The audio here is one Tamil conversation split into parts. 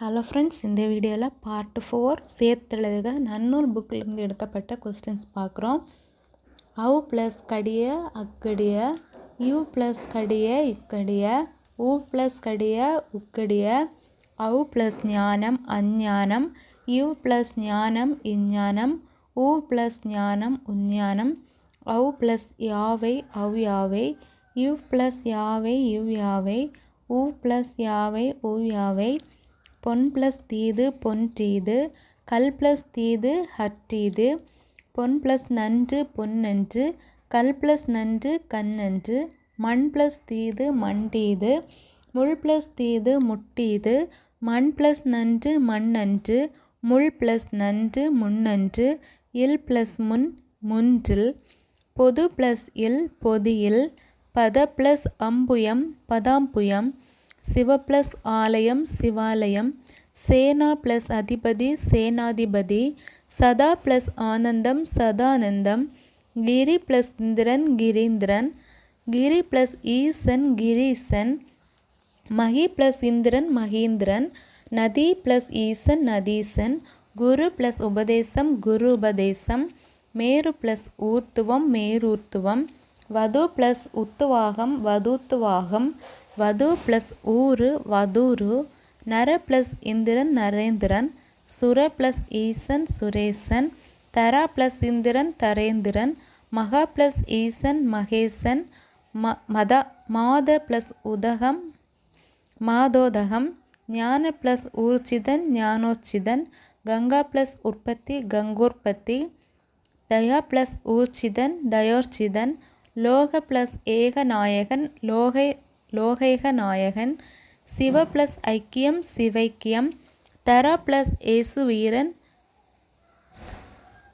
ஹலோ ஃப்ரெண்ட்ஸ் இந்த வீடியோவில் பார்ட் ஃபோர் சேர்த்தெழுதுக. நன்னூல் புக்கிலிருந்து எடுக்கப்பட்ட கொஸ்டின்ஸ் பார்க்குறோம். அவு ப்ளஸ் கடிய அக்கடிய யூ ப்ளஸ் கடிய இக்கடிய ஊ ப்ளஸ் கடிய உக்கடிய அவு ப்ளஸ் ஞானம் அஞ்ஞானம் யூ ப்ளஸ் ஞானம் இஞ்ஞானம் ஊ ப்ளஸ் ஞானம் உஞ்ஞானம் அவு ப்ளஸ் யாவை அவ் யாவை யூ ப்ளஸ் யாவை யூ யாவை ஊ ப்ளஸ் யாவை ஊ யாவை பொன் ப்ளஸ் தீது பொன் டீது கல் ப்ளஸ் தீது ஹட்டீது பொன் ப்ளஸ் நன்று பொன்னன்று கல் ப்ளஸ் நன்று கண்ணன்று மண் ப்ளஸ் தீது மண்டீது முள் ப்ளஸ் தீது முட்டீது மண் ப்ளஸ் நன்று மண்ணன்று முள் ப்ளஸ் நன்று முன்னன்று இல் ப்ளஸ் முன் முன்றில் பொது ப்ளஸ் இல் பொதியில் பத ப்ளஸ் அம்புயம் பதாம்புயம் சிவ ப்ளஸ் ஆலயம் சிவாலயம். சேனா ப்ளஸ் அதிபதி சேனாதிபதி. சதா ப்ளஸ் ஆனந்தம் சதானந்தம். கிரி ப்ளஸ் இந்திரன் கிரீந்திரன். கிரி ப்ளஸ் ஈசன் கிரீசன். மகி ப்ளஸ் இந்திரன் மகீந்திரன். நதி ப்ளஸ் ஈசன் நதீசன். குரு ப்ளஸ் உபதேசம் குரு உபதேசம். மேரு ப்ளஸ் ஊர்த்துவம் மேரூர்த்துவம். வது ப்ளஸ் உத்துவாகம் வதூத்துவாகம். வது ப்ளஸ் ஊரு வதூரு நர ப்ளஸ் இந்திரன் நரேந்திரன் சுர ப்ளஸ் ஈசன் சுரேசன் தரா ப்ளஸ் இந்திரன் தரேந்திரன் மகா ப்ளஸ் ஈசன் மகேசன் ம மத மாத ப்ளஸ் உதகம் மாதோதகம் ஞான ப்ளஸ் ஊர்ச்சிதன் ஞானோச்சிதன் கங்கா ப்ளஸ் உற்பத்தி கங்கோற்பத்தி தயா ப்ளஸ் ஊர்ச்சிதன் தயோர்ச்சிதன் லோக ப்ளஸ் ஏகநாயகன் லோகை லோகைக நாயகன். சிவ ப்ளஸ் ஐக்கியம் சிவைக்கியம். தரா ப்ளஸ் ஏசு வீரன்.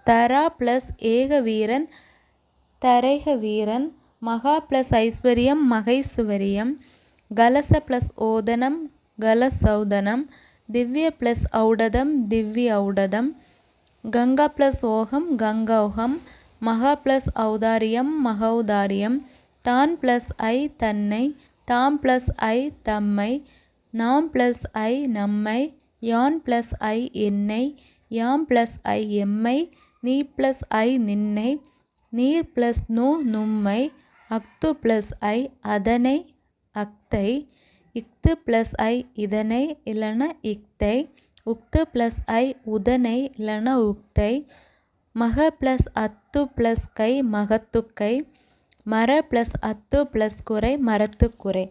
தரா ப்ளஸ் ஏக வீரன். தரைக வீரன். மகா ப்ளஸ் ஐஸ்வர்யம் மகைஸ்வரியம் கலச ப்ளஸ் ஓதனம் கலசௌதனம் திவ்ய ப்ளஸ் ஔடதம் திவ்ய ஔடதம். கங்கா ப்ளஸ் ஓகம் கங்கௌகம் மகா ப்ளஸ் ஔதாரியம் மகௌதாரியம். தான் ப்ளஸ் ஐ தன்னை. தாம் ப்ளஸ் ஐ தம்மை நாம் ப்ளஸ் ஐ நம்மை யான் ப்ளஸ் ஐ என்னை யாம் ப்ளஸ் ஐ எம்மை நீ ப்ளஸ் ஐ நின்னை நீர் ப்ளஸ் நோ நும்மை அக்து ப்ளஸ் ஐ அதனை அக்தை இக்து ப்ளஸ் ஐ இதனை இல்லைன்னா இக்தை உக்து ப்ளஸ் ஐ உதனை இல்லைன்னா உக்தை மக ப்ளஸ் அத்து ப்ளஸ் கை மகத்துக்கை மர ப்ளஸ் அத்து ப்ளஸ் குறை மரத்துக்குறை